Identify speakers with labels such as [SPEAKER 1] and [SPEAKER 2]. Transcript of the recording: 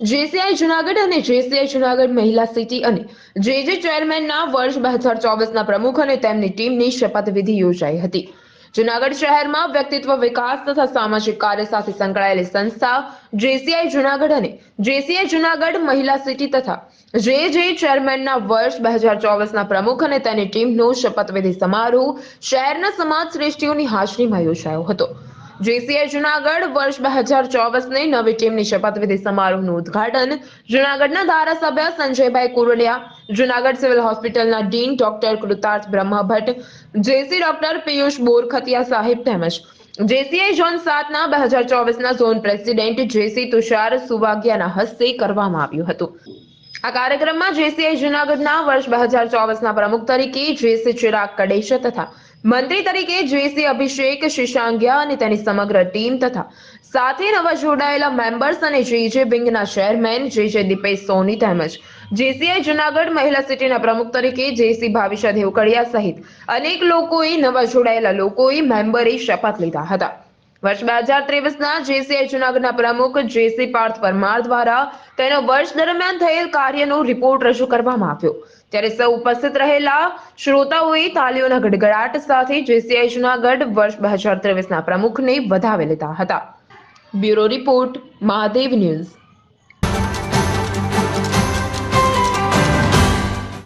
[SPEAKER 1] JCI Junagadh અને JCI Junagadh મહિલા city અને જે જે ચેરમેનના વર્ષ બે હજાર ચોવીસના પ્રમુખ અને તેમની ટીમની શપથવિધિ યોજાઈ હતી. જુનાગઢ શહેરમાં વ્યક્તિત્વ વિકાસ તથા સામાજિક કાર્ય સાથે સંકળાયેલી સંસ્થા જેસીઆઈ જુનાગઢ અને જેસીઆઈ જુનાગઢ મહિલા સિટી તથા જે જે ચેરમેનના વર્ષ બે હજાર ચોવીસના પ્રમુખ અને તેની ટીમનો શપથવિધિ સમારોહ શહેરના સમાજ શ્રેષ્ઠીઓની હાજરીમાં યોજાયો હતો. જેસીઆઈ જુનાગઢ વર્ષ બે હજાર ચોવીસની નવી ટીમની શપથવિધિ સમારોહનું ઉદઘાટન જુનાગઢના ધારાસભ્ય સંજયભાઈ કુરડિયા, જુનાગઢ સિવિલ હોસ્પિટલના dean doctor Krutarth Brahma JC doctor Piyush Borkhatiya સાહેબ તેમજ જેસીઆઈ ઝોન સાતના બે હજાર ચોવીસના ઝોન પ્રેસિડેન્ટ જેસી તુષાર સુવાગ્યાના હસ્તે કરવામાં આવ્યું હતું. આ કાર્યક્રમમાં જેસીઆઈ જુનાગઢના વર્ષ બે હજાર ચોવીસના પ્રમુખ તરીકે જેસી ચિરાગ કડેશા તથા મંત્રી તરીકે જેસી અભિષેક શિશાંગ્યા અને તેની સમગ્ર ટીમ તથા સાથે નવા જોડાયેલા મેમ્બર્સ અને જેજે વિંગના ચેરમેન જેજે દીપેશ સોની તેમજ જેસીઆઈ જુનાગઢ મહિલા સિટીના પ્રમુખ તરીકે જેસી ભાવિશા દેવકડિયા સહિત અનેક લોકોએ નવા જોડાયેલા લોકોએ મેમ્બરે શપથ લીધા હતા. વર્ષ બે હજાર ત્રેવીસના જેસીઆઈ જુનાગઢના પ્રમુખ જેસી પાર્થ પરમાર દ્વારા તેનો વર્ષ દરમિયાન થયેલ કાર્યનો રિપોર્ટ રજૂ કરવામાં આવ્યો. ત્યારે સૌ ઉપસ્થિત રહેલા શ્રોતાઓએ તાલીઓના ગડગડાટ સાથે જેસીઆઈ જુનાગઢ વર્ષ બે હજાર ત્રેવીસના પ્રમુખને વધાવી લીધા હતા. Bureau report, Mahadev news.